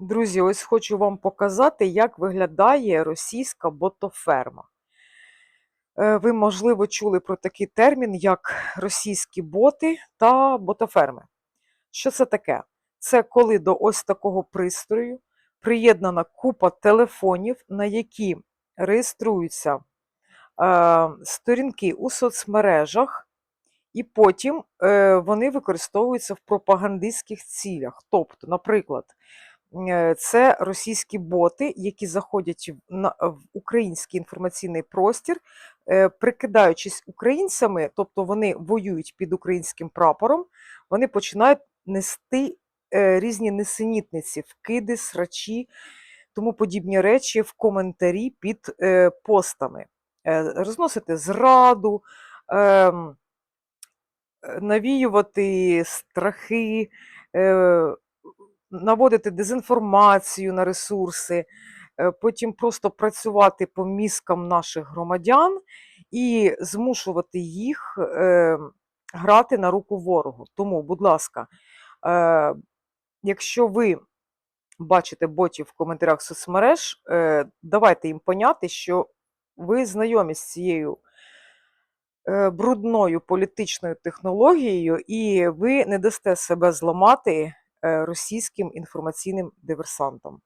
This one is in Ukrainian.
Друзі, ось хочу вам показати, як виглядає російська ботоферма. Е, Ви, можливо, чули про такий термін, як російські боти та ботоферми. Що це таке? Це коли до ось такого пристрою приєднана купа телефонів, на які реєструються е, сторінки у соцмережах, і потім е, вони використовуються в пропагандистських цілях. Тобто, наприклад, Це російські боти, які заходять в, український інформаційний простір, е, прикидаючись українцями, тобто вони воюють під українським прапором, вони починають нести е, різні несенітниці, вкиди, срачі, тому подібні речі в коментарі під е, постами. Е, розносити зраду, ем, е, навіювати страхи. Наводити дезінформацію на ресурси, е, потім просто працювати по мізкам наших громадян і змушувати їх е, грати на руку ворогу. Тому, будь ласка, е, якщо ви бачите ботів в коментарях соцмереж, давайте їм поняти, що ви знайомі з цією брудною політичною технологією, і ви не дасте себе зламати російським інформаційним диверсантам.